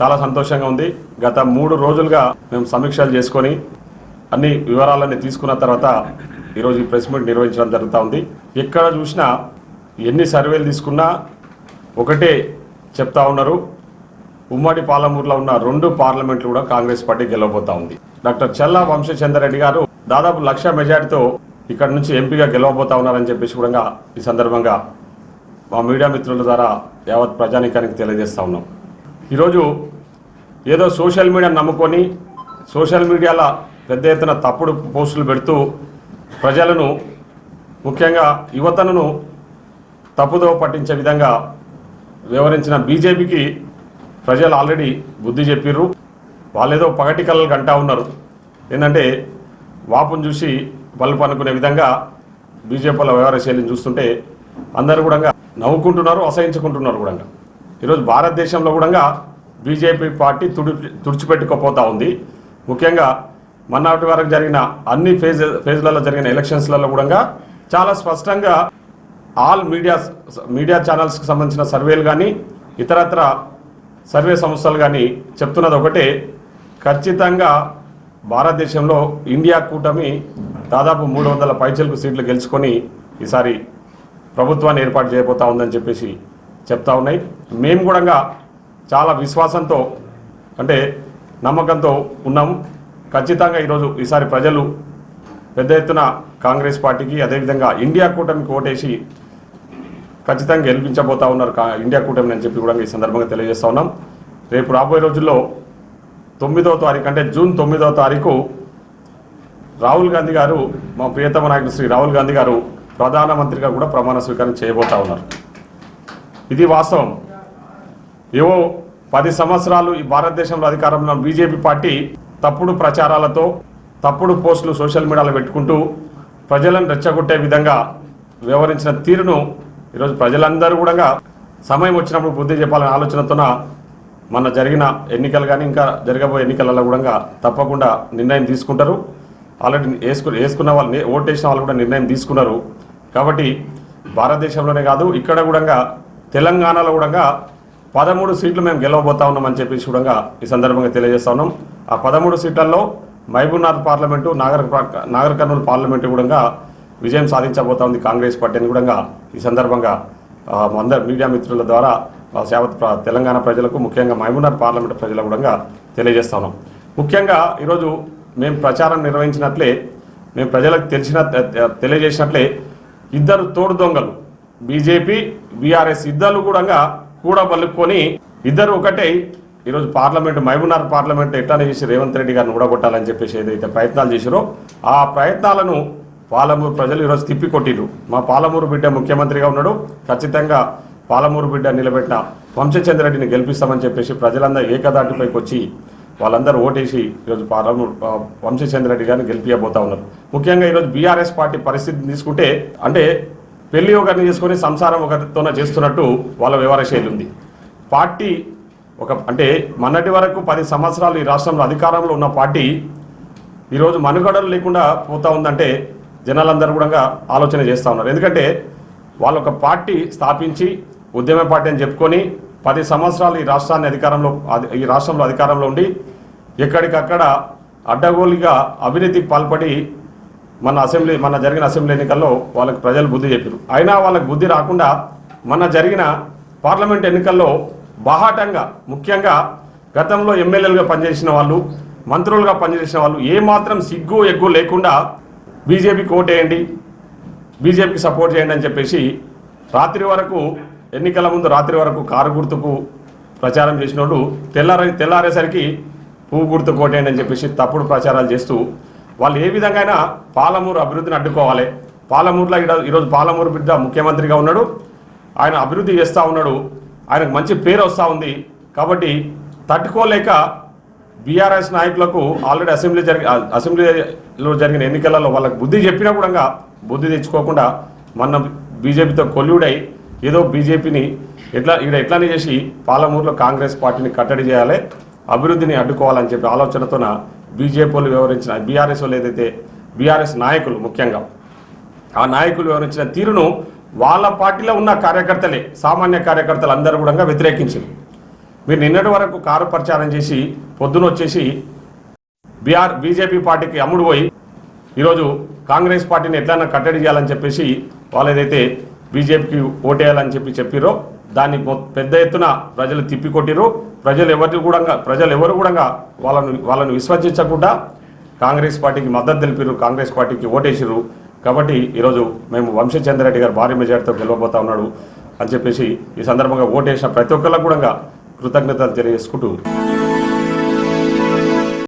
చాలా సంతోషంగా ఉంది. గత మూడు రోజులుగా మేము సమీక్షలు చేసుకొని అన్ని వివరాలన్నీ తీసుకున్న తర్వాత ఈరోజు ఈ ప్రెస్ మీట్ నిర్వహించడం జరుగుతూ ఉంది. ఎక్కడ చూసినా ఎన్ని సర్వేలు తీసుకున్నా ఒకటే చెప్తా ఉన్నారు. ఉమ్మడి పాలమూరులో ఉన్న రెండు పార్లమెంట్లు కూడా కాంగ్రెస్ పార్టీ గెలవబోతా ఉంది. డాక్టర్ చల్లా వంశచంద్రరెడ్డి గారు దాదాపు లక్ష మెజార్టీతో ఇక్కడ నుంచి ఎంపీగా గెలవబోతా ఉన్నారని చెప్పేసి కూడా ఈ సందర్భంగా మా మీడియా మిత్రుల ద్వారా యావత్ ప్రజానీకానికి తెలియజేస్తా ఉన్నాం. ఈరోజు ఏదో సోషల్ మీడియా నమ్ముకొని సోషల్ మీడియాలో పెద్ద ఎత్తున తప్పుడు పోస్టులు పెడుతూ ప్రజలను ముఖ్యంగా యువతను తప్పుదో పట్టించే విధంగా వివరించిన బీజేపీకి ప్రజలు ఆల్రెడీ బుద్ధి చెప్పిర్రు. వాళ్ళేదో పగటి కళలు గంటా ఉన్నారు. ఏంటంటే వాపును చూసి బల్బు అనుకునే విధంగా బీజేపీల వ్యవహార శైలిని చూస్తుంటే అందరూ కూడా నవ్వుకుంటున్నారు అసహించుకుంటున్నారు కూడా. ఈరోజు భారతదేశంలో కూడా బీజేపీ పార్టీ తుడి తుడిచిపెట్టుకోపోతా ఉంది. ముఖ్యంగా మొన్నటి వరకు జరిగిన అన్ని ఫేజ్ ఫేజ్లలో జరిగిన ఎలక్షన్స్లలో కూడా చాలా స్పష్టంగా ఆల్ మీడియా మీడియా ఛానల్స్కి సంబంధించిన సర్వేలు కానీ ఇతరత్ర సర్వే సంస్థలు కానీ చెప్తున్నది ఒకటే ఖచ్చితంగా భారతదేశంలో ఇండియా కూటమి దాదాపు మూడు వందల పైచలకు సీట్లు గెలుచుకొని ఈసారి ప్రభుత్వాన్ని ఏర్పాటు చేయబోతా ఉందని చెప్పేసి చెప్తా ఉన్నాయి. మేము కూడా చాలా విశ్వాసంతో అంటే నమ్మకంతో ఉన్నాం ఖచ్చితంగా ఈరోజు ఈసారి ప్రజలు పెద్ద ఎత్తున కాంగ్రెస్ పార్టీకి అదేవిధంగా ఇండియా కూటమికి ఓటేసి ఖచ్చితంగా గెలిపించబోతా ఉన్నారు ఇండియా కూటమిని అని చెప్పి కూడా ఈ సందర్భంగా తెలియజేస్తా ఉన్నాం. రేపు రాబోయే రోజుల్లో తొమ్మిదవ తారీఖు అంటే జూన్ తొమ్మిదవ తారీఖు రాహుల్ గాంధీ గారు మా ప్రియతమ నాయకుడు శ్రీ రాహుల్ గాంధీ గారు ప్రధానమంత్రిగా కూడా ప్రమాణ స్వీకారం చేయబోతా ఉన్నారు. ఇది వాస్తవం. ఏవో పది సంవత్సరాలు ఈ భారతదేశంలో అధికారంలో బీజేపీ పార్టీ తప్పుడు ప్రచారాలతో తప్పుడు పోస్టులు సోషల్ మీడియాలో పెట్టుకుంటూ ప్రజలను రెచ్చగొట్టే విధంగా వ్యవహరించిన తీరును ఈరోజు ప్రజలందరూ కూడా సమయం వచ్చినప్పుడు బుద్ధి చెప్పాలనే ఆలోచనతోన మన జరిగిన ఎన్నికలు కానీ ఇంకా జరగబోయే ఎన్నికలలో కూడా తప్పకుండా నిర్ణయం తీసుకుంటారు. ఆల్రెడీ వేసుకు వేసుకున్న వాళ్ళు ఓటేసిన వాళ్ళు కూడా నిర్ణయం తీసుకున్నారు. కాబట్టి భారతదేశంలోనే కాదు ఇక్కడ కూడా తెలంగాణలో కూడా పదమూడు సీట్లు మేము గెలవబోతా ఉన్నామని చెప్పేసి కూడా ఈ సందర్భంగా తెలియజేస్తా ఉన్నాం. ఆ పదమూడు సీట్లలో మహబూబ్నాథ్ parliament Nagar Nagarkurnool parliament కూడా విజయం సాధించబోతా ఉంది కాంగ్రెస్ పార్టీని కూడా ఈ సందర్భంగా. అందరు మీడియా మిత్రుల ద్వారా ఆ, యావత్ తెలంగాణ ప్రజలకు ముఖ్యంగా మహబూబ్నాథ్ పార్లమెంటు ప్రజలకు కూడా తెలియజేస్తా ఉన్నాం. ముఖ్యంగా ఈరోజు మేము ప్రచారం నిర్వహించినట్లే మేము ప్రజలకు తెలిసిన తె- తెలియజేసినట్లే ఇద్దరు తోడు దొంగలు బీజేపీ బీఆర్ఎస్ ఇద్దరు కూడా కూడా పలుకొని ఇద్దరు ఒకటే ఈరోజు పార్లమెంటు మహబూబ్నగర్ పార్లమెంట్ ఎట్లానే చేసి రేవంత్ రెడ్డి గారిని ఊడగొట్టాలని చెప్పేసి ఏదైతే ప్రయత్నాలు చేసిరో ఆ ప్రయత్నాలను పాలమూరు ప్రజలు ఈరోజు తిప్పికొట్టిరు మా పాలమూరు బిడ్డ ముఖ్యమంత్రిగా ఉన్నాడు. ఖచ్చితంగా పాలమూరు బిడ్డ నిలబెట్టిన వంశచంద్రెడ్డిని గెలిపిస్తామని చెప్పేసి ప్రజలందరూ ఏకదాటిపైకి వచ్చి వాళ్ళందరూ ఓటేసి ఈరోజు పాలమూరు ఆ, వంశచంద్రెడ్డి గారిని గెలిపియబోతా ఉన్నారు. ముఖ్యంగా ఈరోజు బీఆర్ఎస్ పార్టీ పరిస్థితిని తీసుకుంటే అంటే పెళ్ళి ఒకరిని చేసుకొని సంసారం ఒకరితోన చేస్తున్నట్టు వాళ్ళ వ్యవహార శైలి ఉంది? పార్టీ ఒక అంటే మొన్నటి వరకు పది సంవత్సరాలు ఈ రాష్ట్రంలో అధికారంలో ఉన్న పార్టీ ఈరోజు మనుగడలు లేకుండా పోతా ఉందంటే జనాలందరూ కూడా ఆలోచన చేస్తూ ఉన్నారు. ఎందుకంటే వాళ్ళు ఒక పార్టీ స్థాపించి ఉద్యమ పార్టీ అని చెప్పుకొని పది సంవత్సరాలు ఈ రాష్ట్రాన్ని అధికారంలో ఈ రాష్ట్రంలో అధికారంలో ఉండి ఎక్కడికక్కడ అడ్డగోలుగా అవినీతికి పాల్పడి మన అసెంబ్లీ మన జరిగిన అసెంబ్లీ ఎన్నికల్లో వాళ్ళకి ప్రజలు బుద్ధి చెప్పారు అయినా వాళ్ళకి బుద్ధి రాకుండా మన జరిగిన పార్లమెంట్ ఎన్నికల్లో బాహాటంగా ముఖ్యంగా గతంలో ఎమ్మెల్యేలుగా పనిచేసిన వాళ్ళు మంత్రులుగా పనిచేసిన వాళ్ళు ఏమాత్రం సిగ్గు ఎగ్గు లేకుండా బీజేపీకి ఓటేయండి బీజేపీకి సపోర్ట్ చేయండి అని చెప్పేసి రాత్రి వరకు ఎన్నికల ముందు రాత్రి వరకు కారు గుర్తుకు ప్రచారం చేసినోడు తెల్లార తెల్లారేసరికి పువ్వు గుర్తు ఓటేయండి అని చెప్పేసి తప్పుడు ప్రచారాలు చేస్తూ వాళ్ళు ఏ విధంగా అయినా పాలమూరు అభివృద్ధిని అడ్డుకోవాలి. పాలమూరులో ఈడ- ఈరోజు పాలమూరు బిడ్డ ముఖ్యమంత్రిగా ఉన్నాడు. ఆయన అభివృద్ధి చేస్తూ ఉన్నాడు. ఆయనకు మంచి పేరు వస్తూ ఉంది. కాబట్టి తట్టుకోలేక బీఆర్ఎస్ నాయకులకు ఆల్రెడీ అసెంబ్లీ జరిగి అసెంబ్లీలో జరిగిన ఎన్నికలలో వాళ్ళకి బుద్ధి చెప్పినా కూడా బుద్ధి తెచ్చుకోకుండా మొన్న బీజేపీతో కొల్లుడై ఏదో బీజేపీని ఎట్లా ఇక్కడ ఎట్లానే చేసి పాలమూరులో కాంగ్రెస్ పార్టీని కట్టడి చేయాలి. అభివృద్ధిని అడ్డుకోవాలని చెప్పి ఆలోచనతోన బీజేపీలు వివరించిన బీఆర్ఎస్ వాళ్ళు ఏదైతే బీఆర్ఎస్ నాయకులు ముఖ్యంగా ఆ నాయకులు వివరించిన తీరును వాళ్ళ పార్టీలో ఉన్న కార్యకర్తలే సామాన్య కార్యకర్తలు అందరూ కూడా వ్యతిరేకించారు. మీరు నిన్నటి వరకు కారు ప్రచారం చేసి పొద్దున వచ్చేసి బీఆర్ బీజేపీ పార్టీకి అమ్ముడు పోయి ఈరోజు కాంగ్రెస్ పార్టీని ఎట్లన్నా కట్టడి చేయాలని చెప్పేసి వాళ్ళు ఏదైతే బీజేపీకి ఓటేయాలని చెప్పి చెప్పిరో దాన్ని పెద్ద ఎత్తున ప్రజలు తిప్పికొట్టిరు ప్రజలు ఎవరిని కూడా ప్రజలు ఎవరు కూడా వాళ్ళను వాళ్ళను విశ్వసించకుండా కాంగ్రెస్ పార్టీకి మద్దతు తెలిపిరు కాంగ్రెస్ పార్టీకి ఓటేసిరు కాబట్టి ఈరోజు మేము వంశీచంద్రెడ్డి గారు భారీ మెజార్టీతో గెలవబోతా ఉన్నాడు అని చెప్పేసి ఈ సందర్భంగా ఓటేసిన ప్రతి ఒక్కరికి కూడా కృతజ్ఞతలు తెలియజేసుకుంటూ